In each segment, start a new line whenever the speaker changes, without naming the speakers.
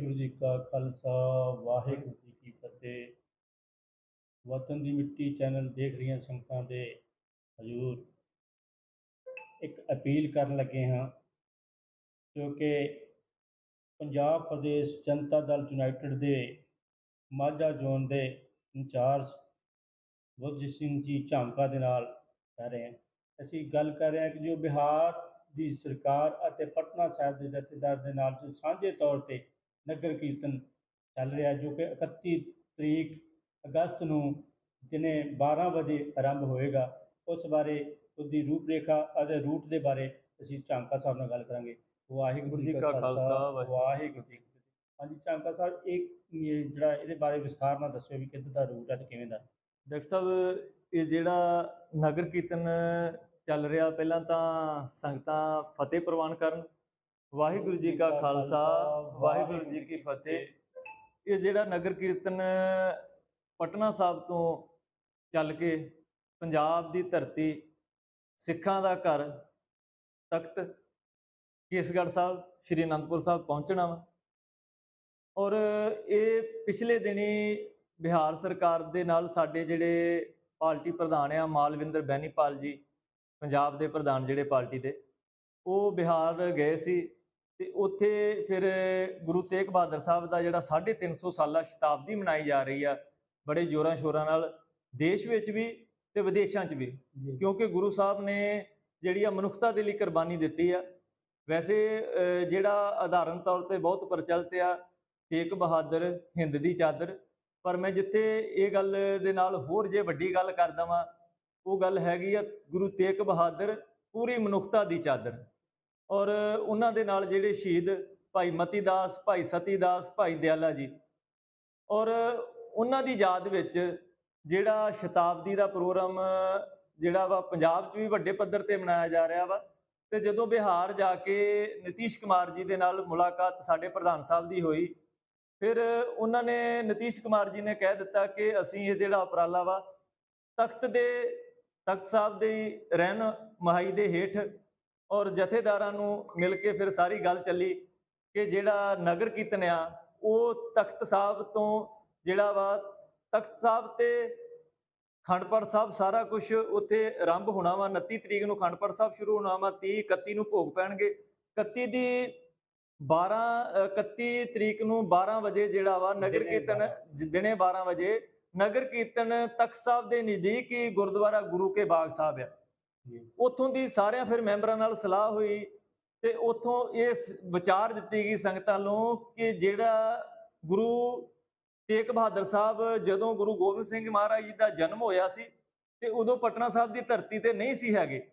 ਵਾਹਿਗੁਰੂ ਜੀ ਕਾ ਖਾਲਸਾ, ਵਾਹਿਗੁਰੂ ਜੀ ਕੀ ਫਤਿਹ। ਵਤਨ ਦੀ ਮਿੱਟੀ ਚੈਨਲ ਦੇਖ ਰਹੀਆਂ ਸੰਗਤਾਂ ਦੇ ਹਜ਼ੂਰ। ਇੱਕ ਅਪੀਲ ਕਰਨ ਲੱਗੇ ਹਾਂ ਜੋ ਕਿ ਪੰਜਾਬ ਪ੍ਰਦੇਸ਼ ਜਨਤਾ ਦਲ ਯੂਨਾਈਟਿਡ ਦੇ ਮਾਝਾ ਜ਼ੋਨ ਦੇ ਇੰਚਾਰਜ ਬੁੱਧਜੀਤ ਸਿੰਘ ਜੀ ਝਾਂਕਾ ਦੇ ਨਾਲ ਕਰ ਰਹੇ ਹਾਂ। ਅਸੀਂ ਗੱਲ ਕਰ ਰਹੇ ਹਾਂ ਕਿ ਜੋ ਬਿਹਾਰ ਦੀ ਸਰਕਾਰ ਅਤੇ ਪਟਨਾ ਸਾਹਿਬ ਦੇ ਜਥੇਦਾਰ ਦੇ ਨਾਲ ਜੋ ਸਾਂਝੇ ਤੌਰ ਤੇ ਨਗਰ ਕੀਰਤਨ ਚੱਲ ਰਿਹਾ, ਜੋ ਕਿ 31 ਤਰੀਕ ਅਗਸਤ ਨੂੰ ਦਿਨੇ 12 ਵਜੇ ਆਰੰਭ ਹੋਏਗਾ। ਉਸ ਬਾਰੇ ਉਹਦੀ ਰੂਪਰੇਖਾ ਅਤੇ ਰੂਟ ਦੇ ਬਾਰੇ ਅਸੀਂ ਝਾਂਕਾ ਸਾਹਿਬ ਨਾਲ ਗੱਲ ਕਰਾਂਗੇ। ਵਾਹਿਗੁਰੂ ਜੀ ਕਾ ਖਾਲਸਾ, ਵਾਹਿਗੁਰੂ ਜੀ ਹਾਂਜੀ, ਝਾਂਕਾ ਸਾਹਿਬ, ਇਹ ਜਿਹੜਾ ਇਹਦੇ ਬਾਰੇ ਵਿਸਥਾਰ ਨਾਲ ਦੱਸਿਓ ਵੀ ਕਿੱਦਾਂ ਦਾ ਰੂਟ ਹੈ ਤੇ ਕਿਵੇਂ ਦਾ?
ਡਾਕਟਰ ਸਾਹਿਬ, ਇਹ ਜਿਹੜਾ ਨਗਰ ਕੀਰਤਨ ਚੱਲ ਰਿਹਾ, ਪਹਿਲਾਂ ਤਾਂ ਸੰਗਤਾਂ ਫਤਿਹ ਪ੍ਰਵਾਨ ਕਰਨ ਵਾਹਿਗੁਰੂ ਜੀ ਕਾ ਖਾਲਸਾ, ਵਾਹਿਗੁਰੂ ਜੀ ਕੀ ਫਤਿਹ। ਇਹ ਜਿਹੜਾ ਨਗਰ ਕੀਰਤਨ ਪਟਨਾ ਸਾਹਿਬ ਤੋਂ ਚੱਲ ਕੇ ਪੰਜਾਬ ਦੀ ਧਰਤੀ, ਸਿੱਖਾਂ ਦਾ ਘਰ, ਤਖਤ, ਕੇਸਗੜ੍ਹ ਸਾਹਿਬ, ਸ਼੍ਰੀ ਅਨੰਦਪੁਰ ਸਾਹਿਬ ਪਹੁੰਚਣਾ ਵਾ। ਔਰ ਇਹ ਪਿਛਲੇ ਦਿਨੀ ਬਿਹਾਰ ਸਰਕਾਰ ਦੇ ਨਾਲ ਸਾਡੇ ਜਿਹੜੇ ਪਾਰਟੀ ਪ੍ਰਧਾਨ ਆ, ਮਾਲਵਿੰਦਰ ਬੈਨੀਪਾਲ ਜੀ, ਪੰਜਾਬ ਦੇ ਪ੍ਰਧਾਨ ਜਿਹੜੇ ਪਾਰਟੀ ਦੇ, ਉਹ ਬਿਹਾਰ ਗਏ ਸੀ। ਤੇ ਉੱਥੇ ਫਿਰ ਗੁਰੂ ਤੇਗ ਬਹਾਦਰ ਸਾਹਿਬ ਦਾ ਜਿਹੜਾ 350 ਸਾਲਾ ਸ਼ਤਾਬਦੀ ਮਨਾਈ ਜਾ ਰਹੀ ਆ ਬੜੇ ਜੋਰਾਂ ਸ਼ੋਰਾਂ ਨਾਲ ਦੇਸ਼ ਵਿੱਚ ਵੀ ਤੇ ਵਿਦੇਸ਼ਾਂ 'ਚ ਵੀ ਕਿਉਂਕਿ ਗੁਰੂ ਸਾਹਿਬ ਨੇ ਜਿਹੜੀ ਆ ਮਨੁੱਖਤਾ ਦੇ ਲਈ ਕੁਰਬਾਨੀ ਦਿੱਤੀ ਆ। ਵੈਸੇ ਜਿਹੜਾ ਆਧਾਰਨ ਤੌਰ ਤੇ ਬਹੁਤ ਪ੍ਰਚਲਿਤ ਆ ਤੇਗ ਬਹਾਦਰ ਹਿੰਦ ਦੀ ਚਾਦਰ ਪਰ ਮੈਂ ਜਿੱਥੇ ਇਹ ਗੱਲ ਦੇ ਨਾਲ ਹੋਰ ਜੇ ਵੱਡੀ ਗੱਲ ਕਰਦਾ ਵਾਂ ਉਹ ਗੱਲ ਹੈਗੀ ਆ ਗੁਰੂ ਤੇਗ ਬਹਾਦਰ ਪੂਰੀ ਮਨੁੱਖਤਾ ਦੀ ਚਾਦਰ। ਔਰ ਉਹਨਾਂ ਦੇ ਨਾਲ ਜਿਹੜੇ ਸ਼ਹੀਦ ਭਾਈ ਮਤੀ ਦਾਸ ਭਾਈ ਸਤੀ ਦਾਸ ਭਾਈ ਦਿਆਲਾ ਜੀ। ਔਰ ਉਹਨਾਂ ਦੀ ਯਾਦ ਵਿੱਚ ਜਿਹੜਾ ਸ਼ਤਾਬਦੀ ਦਾ ਪ੍ਰੋਗਰਾਮ, ਜਿਹੜਾ ਵਾ ਪੰਜਾਬ 'ਚ ਵੀ ਵੱਡੇ ਪੱਧਰ ਤੇ ਮਨਾਇਆ ਜਾ ਰਿਹਾ ਵਾ ਤੇ ਜਦੋਂ ਬਿਹਾਰ ਜਾ ਕੇ ਨਤੀਸ਼ ਕੁਮਾਰ ਜੀ ਦੇ ਨਾਲ ਮੁਲਾਕਾਤ ਸਾਡੇ ਪ੍ਰਧਾਨ ਸਾਹਿਬ ਦੀ ਹੋਈ, ਫਿਰ ਉਹਨਾਂ ਨੇ ਨਤੀਸ਼ ਕੁਮਾਰ ਜੀ ਨੇ ਕਹਿ ਦਿੱਤਾ ਕਿ ਅਸੀਂ ਇਹ ਜਿਹੜਾ ਉਪਰਾਲਾ ਵਾ ਤਖਤ ਦੇ, ਤਖਤ ਸਾਹਿਬ ਦੀ ਰਹਿਣ ਮਹਾਈ ਦੇ ਹੇਠ ਔਰ ਜਥੇਦਾਰਾਂ ਨੂੰ ਮਿਲ ਕੇ ਫਿਰ ਸਾਰੀ ਗੱਲ ਚੱਲੀ ਕਿ ਜਿਹੜਾ ਨਗਰ ਕੀਰਤਨ ਆ ਉਹ ਤਖਤ ਸਾਹਿਬ ਤੋਂ ਜਿਹੜਾ ਵਾ ਤਖਤ ਸਾਹਿਬ ਤੇ ਖੰਡਪੜ ਸਾਹਿਬ ਸਾਰਾ ਕੁਝ ਉੱਥੇ ਆਰੰਭ ਹੋਣਾ ਵਾ। 29 ਤਰੀਕ ਨੂੰ ਖੰਡਪੜ ਸਾਹਿਬ ਸ਼ੁਰੂ ਹੋਣਾ ਵਾ 30 31 ਨੂੰ ਭੋਗ ਪੈਣਗੇ। 31 ਦੀ 12 ਅ, 31 ਤਰੀਕ ਨੂੰ 12 ਵਜੇ ਜਿਹੜਾ ਵਾ ਨਗਰ ਕੀਰਤਨ ਦਿਨੇ 12 ਵਜੇ ਨਗਰ ਕੀਰਤਨ ਤਖਤ ਸਾਹਿਬ ਦੇ ਨਜ਼ਦੀਕ ਹੀ ਗੁਰਦੁਆਰਾ ਗੁਰੂ ਕੇ ਬਾਗ ਸਾਹਿਬ ਆ। ਉੱਥੋਂ ਦੀ ਸਾਰਿਆਂ ਫਿਰ ਮੈਂਬਰਾਂ ਨਾਲ ਸਲਾਹ ਹੋਈ ਤੇ ਉੱਥੋਂ ਇਹ ਵਿਚਾਰ ਦਿੱਤੀ ਗਈ ਸੰਗਤਾਂ ਨੂੰ ਕਿ ਜਿਹੜਾ ਗੁਰੂ ਤੇਗ ਬਹਾਦਰ ਸਾਹਿਬ ਜਦੋਂ ਗੁਰੂ ਗੋਬਿੰਦ ਸਿੰਘ ਮਹਾਰਾਜ ਜੀ ਦਾ ਜਨਮ ਹੋਇਆ ਸੀ ਤੇ ਉਦੋਂ ਪਟਨਾ ਸਾਹਿਬ ਦੀ ਧਰਤੀ ਤੇ ਨਹੀਂ ਸੀ ਹੈਗੇ।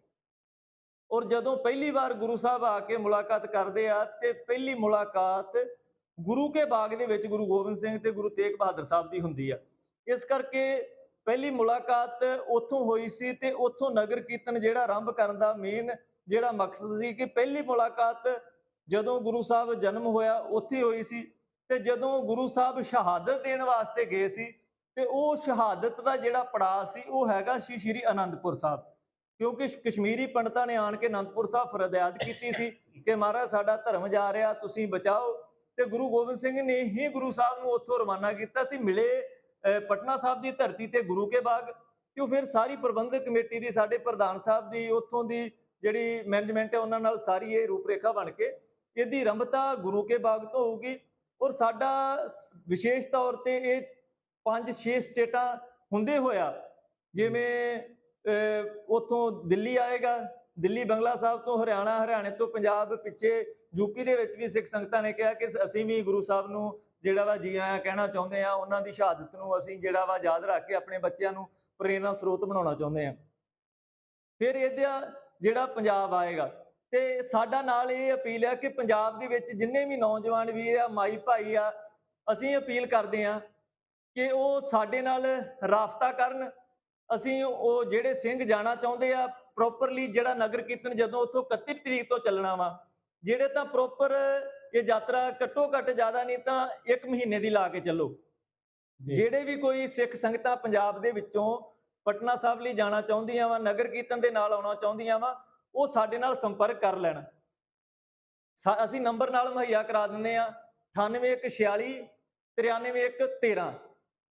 ਔਰ ਜਦੋਂ ਪਹਿਲੀ ਵਾਰ ਗੁਰੂ ਸਾਹਿਬ ਆ ਕੇ ਮੁਲਾਕਾਤ ਕਰਦੇ ਆ ਤੇ ਪਹਿਲੀ ਮੁਲਾਕਾਤ ਗੁਰੂ ਕੇ ਬਾਗ ਦੇ ਵਿੱਚ ਗੁਰੂ ਗੋਬਿੰਦ ਸਿੰਘ ਤੇ ਗੁਰੂ ਤੇਗ ਬਹਾਦਰ ਸਾਹਿਬ ਦੀ ਹੁੰਦੀ ਆ। ਇਸ ਕਰਕੇ ਪਹਿਲੀ ਮੁਲਾਕਾਤ ਉੱਥੋਂ ਹੋਈ ਸੀ ਤੇ ਉੱਥੋਂ ਨਗਰ ਕੀਰਤਨ ਜਿਹੜਾ ਆਰੰਭ ਕਰਨ ਦਾ ਮੇਨ ਜਿਹੜਾ ਮਕਸਦ ਸੀ ਕਿ ਪਹਿਲੀ ਮੁਲਾਕਾਤ ਜਦੋਂ ਗੁਰੂ ਸਾਹਿਬ ਜਨਮ ਹੋਇਆ ਉੱਥੇ ਹੋਈ ਸੀ ਤੇ ਜਦੋਂ ਗੁਰੂ ਸਾਹਿਬ ਸ਼ਹਾਦਤ ਦੇਣ ਵਾਸਤੇ ਗਏ ਸੀ ਤੇ ਉਹ ਸ਼ਹਾਦਤ ਦਾ ਜਿਹੜਾ ਪੜਾਅ ਸੀ ਉਹ ਹੈਗਾ ਸ਼੍ਰੀ ਸ਼੍ਰੀ ਅਨੰਦਪੁਰ ਸਾਹਿਬ। ਕਿਉਂਕਿ ਕਸ਼ਮੀਰੀ ਪੰਡਤਾਂ ਨੇ ਆਣ ਕੇ ਅਨੰਦਪੁਰ ਸਾਹਿਬ ਫਰਿਆਦ ਕੀਤੀ ਸੀ ਕਿ ਮਹਾਰਾਜ ਸਾਡਾ ਧਰਮ ਜਾ ਰਿਹਾ, ਤੁਸੀਂ ਬਚਾਓ। ਤੇ ਗੁਰੂ ਗੋਬਿੰਦ ਸਿੰਘ ਨੇ ਹੀ ਗੁਰੂ ਸਾਹਿਬ ਨੂੰ ਉੱਥੋਂ ਰਵਾਨਾ ਕੀਤਾ ਸੀ, ਮਿਲੇ ਪਟਨਾ ਸਾਹਿਬ ਦੀ ਧਰਤੀ ਤੇ ਗੁਰੂ ਕੇ ਬਾਗ ਤੇ ਉਹ ਫਿਰ ਸਾਰੀ ਪ੍ਰਬੰਧਕ ਕਮੇਟੀ ਦੀ ਸਾਡੇ ਪ੍ਰਧਾਨ ਸਾਹਿਬ ਦੀ ਉੱਥੋਂ ਦੀ ਜਿਹੜੀ ਮੈਨੇਜਮੈਂਟ ਹੈ ਉਹਨਾਂ ਨਾਲ ਸਾਰੀ ਇਹ ਰੂਪਰੇਖਾ ਬਣ ਕੇ ਇਹਦੀ ਰੰਭਤਾ ਗੁਰੂ ਕੇ ਬਾਗ ਤੋਂ ਹੋਊਗੀ। ਔਰ ਸਾਡਾ ਵਿਸ਼ੇਸ਼ ਤੌਰ ਤੇ ਇਹ ਪੰਜ ਛੇ ਸਟੇਟਾਂ ਹੁੰਦੇ ਹੋਇਆ ਜਿਵੇਂ ਅਹ, ਉੱਥੋਂ ਦਿੱਲੀ ਆਏਗਾ ਦਿੱਲੀ ਬੰਗਲਾ ਸਾਹਿਬ ਤੋਂ ਹਰਿਆਣਾ ਹਰਿਆਣੇ ਤੋਂ ਪੰਜਾਬ ਪਿੱਛੇ ਯੂਪੀ ਦੇ ਵਿੱਚ ਵੀ ਸਿੱਖ ਸੰਗਤਾਂ ਨੇ ਕਿਹਾ ਕਿ ਅਸੀਂ ਵੀ ਗੁਰੂ ਸਾਹਿਬ ਨੂੰ ਜਿਹੜਾ ਵਾ ਜੀ ਆਇਆਂ ਕਹਿਣਾ ਚਾਹੁੰਦੇ ਆ, ਉਹਨਾਂ ਦੀ ਸ਼ਹਾਦਤ ਨੂੰ ਅਸੀਂ ਜਿਹੜਾ ਵਾ ਯਾਦ ਰੱਖ ਕੇ ਆਪਣੇ ਬੱਚਿਆਂ ਨੂੰ ਪ੍ਰੇਰਨਾ ਸਰੋਤ ਬਣਾਉਣਾ ਚਾਹੁੰਦੇ ਆ। ਫਿਰ ਇਹਦਾ ਜਿਹੜਾ ਪੰਜਾਬ ਆਏਗਾ, ਤੇ ਸਾਡਾ ਨਾਲ ਇਹ ਅਪੀਲ ਹੈ ਕਿ ਪੰਜਾਬ ਦੇ ਵਿੱਚ ਜਿੰਨੇ ਵੀ ਨੌਜਵਾਨ ਵੀਰ ਆ, ਮਾਈ ਭਾਈ ਆ, ਅਸੀਂ ਅਪੀਲ ਕਰਦੇ ਆ ਕਿ ਉਹ ਸਾਡੇ ਨਾਲ ਰਾਫਤਾ ਕਰਨ। ਅਸੀਂ ਉਹ ਜਿਹੜੇ ਸਿੰਘ ਜਾਣਾ ਚਾਹੁੰਦੇ ਆ ਪ੍ਰੋਪਰਲੀ ਜਿਹੜਾ ਨਗਰ ਕੀਰਤਨ ਜਦੋਂ ਉੱਥੋਂ 31 ਤਰੀਕ ਤੋਂ ਚੱਲਣਾ ਵਾ, ਜਿਹੜੇ ਤਾਂ ਪ੍ਰੋਪਰ ਇਹ ਯਾਤਰਾ ਘੱਟੋ ਘੱਟ ਜ਼ਿਆਦਾ ਨਹੀਂ ਤਾਂ 1 ਮਹੀਨੇ ਦੀ ਲਾ ਕੇ ਚੱਲੋ। ਜਿਹੜੇ ਵੀ ਕੋਈ ਸਿੱਖ ਸੰਗਤਾਂ ਪੰਜਾਬ ਦੇ ਵਿੱਚੋਂ ਪਟਨਾ ਸਾਹਿਬ ਲਈ ਜਾਣਾ ਚਾਹੁੰਦੀਆਂ ਵਾ ਨਗਰ ਕੀਰਤਨ ਦੇ ਨਾਲ ਆਉਣਾ ਚਾਹੁੰਦੀਆਂ ਵਾ ਉਹ ਸਾਡੇ ਨਾਲ ਸੰਪਰਕ ਕਰ ਲੈਣ। ਅਸੀਂ ਨੰਬਰ ਨਾਲ ਮੁਹੱਈਆ ਕਰਾ ਦਿੰਦੇ ਆ 98146 93113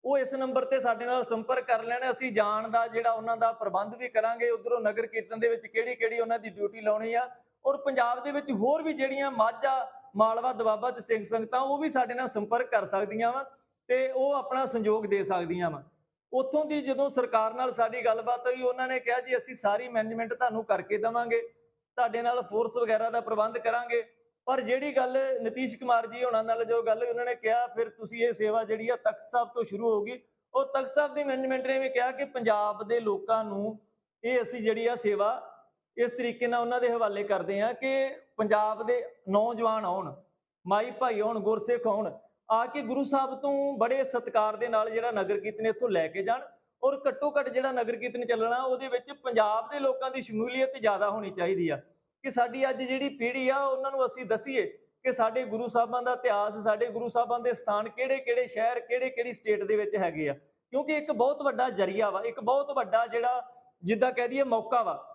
ਉਹ ਇਸ ਨੰਬਰ ਤੇ ਸਾਡੇ ਨਾਲ ਸੰਪਰਕ ਕਰ ਲੈਣ ਅਸੀਂ ਜਾਣ ਦਾ ਜਿਹੜਾ ਉਹਨਾਂ ਦਾ ਪ੍ਰਬੰਧ ਵੀ ਕਰਾਂਗੇ ਉਧਰੋਂ ਨਗਰ ਕੀਰਤਨ ਦੇ ਵਿੱਚ ਕਿਹੜੀ ਕਿਹੜੀ ਉਹਨਾਂ ਦੀ ਡਿਊਟੀ ਲਾਉਣੀ ਆ ਔਰ ਪੰਜਾਬ ਦੇ ਵਿੱਚ ਹੋਰ ਵੀ ਜਿਹੜੀਆਂ ਮਾਝਾ ਮਾਲਵਾ ਦਵਾਬਾ ਚ ਸਿੰਘ ਸੰਗਤਾਂ, ਉਹ ਵੀ ਸਾਡੇ ਨਾਲ ਸੰਪਰਕ ਕਰ ਸਕਦੀਆਂ ਵਾ ਤੇ ਉਹ ਆਪਣਾ ਸੰਯੋਗ ਦੇ ਸਕਦੀਆਂ ਵਾ। ਉੱਥੋਂ ਦੀ ਜਦੋਂ ਸਰਕਾਰ ਨਾਲ ਸਾਡੀ ਗੱਲਬਾਤ ਹੋਈ, ਉਹਨਾਂ ਨੇ ਕਿਹਾ ਜੀ, ਅਸੀਂ ਸਾਰੀ ਮੈਨੇਜਮੈਂਟ ਤੁਹਾਨੂੰ ਕਰਕੇ ਦੇਵਾਂਗੇ, ਤੁਹਾਡੇ ਨਾਲ ਫੋਰਸ ਵਗੈਰਾ ਦਾ ਪ੍ਰਬੰਧ ਕਰਾਂਗੇ। ਪਰ ਜਿਹੜੀ ਗੱਲ ਨਤੀਸ਼ ਕੁਮਾਰ ਜੀ ਹੋਣਾ ਨਾਲ ਜੋ ਗੱਲ ਉਹਨਾਂ ਨੇ ਕਿਹਾ, ਫਿਰ ਤੁਸੀਂ ਇਹ ਸੇਵਾ ਜਿਹੜੀ ਆ ਤਖਤ ਸਾਹਿਬ ਤੋਂ ਸ਼ੁਰੂ ਹੋਗੀ ਉਹ ਤਖਤ ਸਾਹਿਬ ਦੀ ਮੈਨੇਜਮੈਂਟ ਨੇ ਵੀ ਕਿਹਾ ਕਿ ਪੰਜਾਬ ਦੇ ਲੋਕਾਂ ਨੂੰ ਇਹ ਅਸੀਂ ਜਿਹੜੀ ਆ ਸੇਵਾ ਇਸ ਤਰੀਕੇ ਨਾਲ ਉਹਨਾਂ ਦੇ ਹਵਾਲੇ ਕਰਦੇ ਆ ਕਿ ਪੰਜਾਬ ਦੇ ਨੌਜਵਾਨ ਆਉਣ, ਮਾਈ ਭਾਈ ਆਉਣ, ਗੁਰਸਿੱਖ ਆਉਣ, ਆ ਕੇ ਗੁਰੂ ਸਾਹਿਬ ਤੋਂ ਬੜੇ ਸਤਿਕਾਰ ਦੇ ਨਾਲ ਜਿਹੜਾ ਨਗਰ ਕੀਰਤਨ ਇੱਥੋਂ ਲੈ ਕੇ ਜਾਣ ਔਰ ਘੱਟੋ ਘੱਟ ਜਿਹੜਾ ਨਗਰ ਕੀਰਤਨ ਚੱਲਣਾ ਉਹਦੇ ਵਿੱਚ ਪੰਜਾਬ ਦੇ ਲੋਕਾਂ ਦੀ ਸ਼ਮੂਲੀਅਤ ਜ਼ਿਆਦਾ ਹੋਣੀ ਚਾਹੀਦੀ ਆ ਕਿ ਸਾਡੀ ਅੱਜ ਜਿਹੜੀ ਪੀੜ੍ਹੀ ਆ ਉਹਨਾਂ ਨੂੰ ਅਸੀਂ ਦਸੀਏ ਕਿ ਸਾਡੇ ਗੁਰੂ ਸਾਹਿਬਾਂ ਦਾ ਇਤਿਹਾਸ, ਸਾਡੇ ਗੁਰੂ ਸਾਹਿਬਾਂ ਦੇ ਸਥਾਨ ਕਿਹੜੇ-ਕਿਹੜੇ ਸ਼ਹਿਰ, ਕਿਹੜੇ-ਕਿਹੜੀ ਸਟੇਟ ਦੇ ਵਿੱਚ ਹੈਗੇ ਆ। ਕਿਉਂਕਿ ਇੱਕ ਬਹੁਤ ਵੱਡਾ ਜਰੀਆ ਵਾ, ਇੱਕ ਬਹੁਤ ਵੱਡਾ ਜਿਹੜਾ ਜਿੱਦਾਂ ਕਹਿ ਦਈਏ ਮੌਕਾ ਵਾ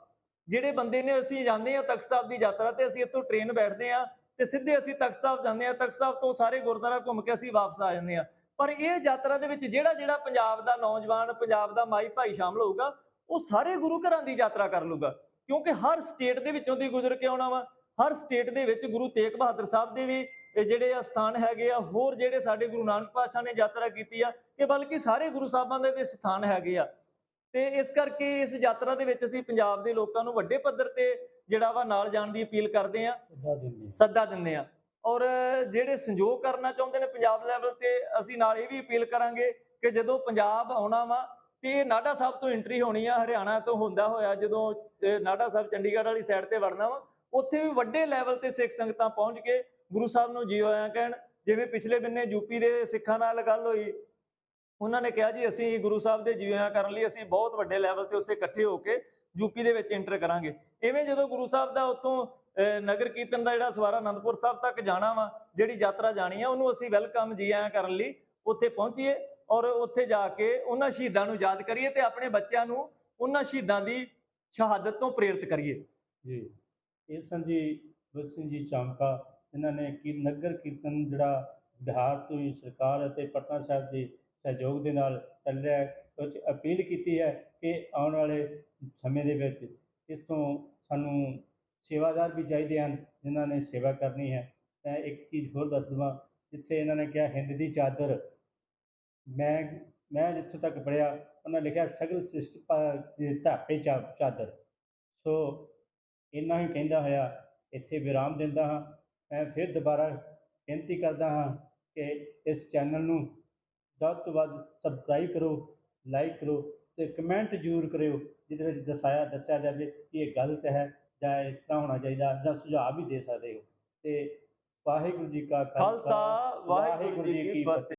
ਜਿਹੜੇ ਬੰਦੇ ਨੇ ਅਸੀਂ ਜਾਂਦੇ ਆ ਤਖਤ ਸਾਹਿਬ ਦੀ ਯਾਤਰਾ ਤੇ ਅਸੀਂ ਇੱਥੋਂ ਟ੍ਰੇਨ ਬੈਠਦੇ ਆ ਤੇ ਸਿੱਧੇ ਅਸੀਂ ਤਖਤ ਸਾਹਿਬ ਜਾਂਦੇ ਆ ਤਖਤ ਸਾਹਿਬ ਤੋਂ ਸਾਰੇ ਗੁਰਦੁਆਰਾ ਘੁੰਮ ਕੇ ਅਸੀਂ ਵਾਪਸ ਆ ਜਾਂਦੇ ਆ ਪਰ ਇਹ ਯਾਤਰਾ ਦੇ ਵਿੱਚ ਜਿਹੜਾ ਜਿਹੜਾ ਪੰਜਾਬ ਦਾ ਨੌਜਵਾਨ, ਪੰਜਾਬ ਦਾ ਮਾਈ ਭਾਈ ਸ਼ਾਮਲ ਹੋਊਗਾ, ਉਹ ਸਾਰੇ ਗੁਰੂ ਘਰਾਂ ਦੀ ਯਾਤਰਾ ਕਰ ਲੂਗਾ ਕਿਉਂਕਿ ਹਰ ਸਟੇਟ ਦੇ ਵਿੱਚੋਂ ਦੀ ਗੁਜ਼ਰ ਕੇ ਆਉਣਾ ਵਾ, ਹਰ ਸਟੇਟ ਦੇ ਵਿੱਚ ਗੁਰੂ ਤੇਗ ਬਹਾਦਰ ਸਾਹਿਬ ਦੇ ਵੀ ਜਿਹੜੇ ਆ ਸਥਾਨ ਹੈਗੇ ਆ, ਹੋਰ ਜਿਹੜੇ ਸਾਡੇ ਗੁਰੂ ਨਾਨਕ ਪਾਤਸ਼ਾਹ ਨੇ ਯਾਤਰਾ ਕੀਤੀ ਆ, ਇਹ ਬਲਕਿ ਸਾਰੇ ਗੁਰੂ ਸਾਹਿਬਾਂ ਦੇ ਸਥਾਨ ਹੈਗੇ ਆ। ਤੇ ਇਸ ਕਰਕੇ ਇਸ ਯਾਤਰਾ ਦੇ ਵਿੱਚ ਅਸੀਂ ਪੰਜਾਬ ਦੇ ਲੋਕਾਂ ਨੂੰ ਵੱਡੇ ਪੱਧਰ ਤੇ ਜਿਹੜਾ ਵਾ ਨਾਲ ਜਾਣ ਦੀ ਅਪੀਲ ਕਰਦੇ ਆ
ਸਦਾ ਦਿੰਦੇ
ਸੱਦਾ ਦਿੰਦੇ ਆ ਔਰ ਜਿਹੜੇ ਸੰਯੋਗ ਕਰਨਾ ਚਾਹੁੰਦੇ ਨੇ ਪੰਜਾਬ ਲੈਵਲ ਤੇ ਅਸੀਂ ਨਾਲ ਇਹ ਵੀ ਅਪੀਲ ਕਰਾਂਗੇ ਕਿ ਜਦੋਂ ਪੰਜਾਬ ਆਉਣਾ ਵਾ ਤੇ ਨਾਢਾ ਸਾਹਿਬ ਤੋਂ ਐਂਟਰੀ ਹੋਣੀ ਆ ਹਰਿਆਣਾ ਤੋਂ ਹੁੰਦਾ ਹੋਇਆ ਜਦੋਂ ਨਾਢਾ ਸਾਹਿਬ ਚੰਡੀਗੜ੍ਹ ਵਾਲੀ ਸਾਈਡ ਤੇ ਵੜਨਾ ਵਾ ਉੱਥੇ ਵੀ ਵੱਡੇ ਲੈਵਲ ਤੇ ਸਿੱਖ ਸੰਗਤਾਂ ਪਹੁੰਚ ਕੇ ਗੁਰੂ ਸਾਹਿਬ ਨੂੰ ਜੀ ਆਇਆਂ ਕਹਿਣ। ਜਿਵੇਂ ਪਿਛਲੇ ਬੰਨੇ ਯੂਪੀ ਦੇ ਸਿੱਖਾਂ ਨਾਲ ਗੱਲ ਹੋਈ ਉਹਨਾਂ ਨੇ ਕਿਹਾ ਜੀ, ਅਸੀਂ ਗੁਰੂ ਸਾਹਿਬ ਦੇ ਜੀ ਕਰਨ ਲਈ ਅਸੀਂ ਬਹੁਤ ਵੱਡੇ ਲੈਵਲ ਤੇ ਉਸੇ ਇਕੱਠੇ ਹੋ ਕੇ ਯੂਪੀ ਦੇ ਵਿੱਚ ਐਂਟਰ ਕਰਾਂਗੇ। ਇਵੇਂ ਜਦੋਂ ਗੁਰੂ ਸਾਹਿਬ ਦਾ ਉੱਥੋਂ ਨਗਰ ਕੀਰਤਨ ਦਾ ਜਿਹੜਾ ਸਵਾਰਾ ਅਨੰਦਪੁਰ ਸਾਹਿਬ ਤੱਕ ਜਾਣਾ ਵਾ, ਜਿਹੜੀ ਯਾਤਰਾ ਜਾਣੀ ਆ, ਉਹਨੂੰ ਅਸੀਂ ਵੈਲਕਮ ਜੀ ਕਰਨ ਲਈ ਉੱਥੇ ਪਹੁੰਚੀਏ ਔਰ ਉੱਥੇ ਜਾ ਕੇ ਉਹਨਾਂ ਸ਼ਹੀਦਾਂ ਨੂੰ ਯਾਦ ਕਰੀਏ ਤੇ ਆਪਣੇ ਬੱਚਿਆਂ ਨੂੰ ਉਹਨਾਂ ਸ਼ਹੀਦਾਂ ਦੀ ਸ਼ਹਾਦਤ ਤੋਂ ਪ੍ਰੇਰਿਤ ਕਰੀਏ।
ਜੀ, ਇਹ ਸਨ ਜੀ ਗੁਰ ਸਿੰਘ ਜੀ ਚਾਮਕਾ, ਇਹਨਾਂ ਨੇ ਕਿ ਨਗਰ ਕੀਰਤਨ ਜਿਹੜਾ ਬਿਹਾਰ ਤੋਂ ਹੀ ਸਰਕਾਰ ਅਤੇ ਪਟਨਾ ਸਾਹਿਬ ਦੇ ਸਹਿਯੋਗ ਦੇ ਨਾਲ ਚੱਲ ਰਿਹਾ ਹੈ ਕੁਝ ਅਪੀਲ ਕੀਤੀ ਹੈ ਕਿ ਆਉਣ ਵਾਲੇ ਸਮੇਂ ਦੇ ਵਿੱਚ ਇੱਥੋਂ ਸਾਨੂੰ ਸੇਵਾਦਾਰ ਵੀ ਚਾਹੀਦੇ ਹਨ, ਜਿਨ੍ਹਾਂ ਨੇ ਸੇਵਾ ਕਰਨੀ ਹੈ। ਮੈਂ ਇੱਕ ਚੀਜ਼ ਹੋਰ ਦੱਸ ਦਵਾਂ, ਜਿੱਥੇ ਇਹਨਾਂ ਨੇ ਕਿਹਾ, ਹਿੰਦ ਦੀ ਚਾਦਰ। ਮੈਂ ਮੈਂ ਜਿੱਥੋਂ ਤੱਕ ਪੜਿਆ ਉਹਨਾਂ ਲਿਖਿਆ, ਸਗਲ ਸਿਸ਼ਟ ਢਾਪੇ ਚਾ, ਚਾਦਰ। ਸੋ ਇੰਨਾ ਹੀ ਕਹਿੰਦਾ ਹੋਇਆ, ਇੱਥੇ ਵਿਰਾਮ ਦਿੰਦਾ ਹਾਂ। ਮੈਂ ਫਿਰ ਦੁਬਾਰਾ ਬੇਨਤੀ ਕਰਦਾ ਹਾਂ ਕਿ ਇਸ ਚੈਨਲ ਨੂੰ ਵੱਧ ਤੋਂ ਵੱਧ ਸਬਸਕ੍ਰਾਈਬ ਕਰੋ ਲਾਈਕ ਕਰੋ ਤੇ ਕਮੈਂਟ ਜ਼ਰੂਰ ਕਰਿਓ ਜਿਹਦੇ ਵਿੱਚ ਦਸਾਇਆ ਦੱਸਿਆ ਜਾਵੇ ਕਿ ਇਹ ਗਲਤ ਹੈ ਜਾਂ ਇਸ ਤਰ੍ਹਾਂ ਹੋਣਾ ਚਾਹੀਦਾ ਜਾਂ ਸੁਝਾਅ ਵੀ ਦੇ ਸਕਦੇ ਹੋ। ਤੇ ਵਾਹਿਗੁਰੂ ਜੀ ਕਾ
ਖਾਲਸਾ ਵਾਹਿਗੁਰੂ ਜੀ ਕੀ ਫਤਿਹ।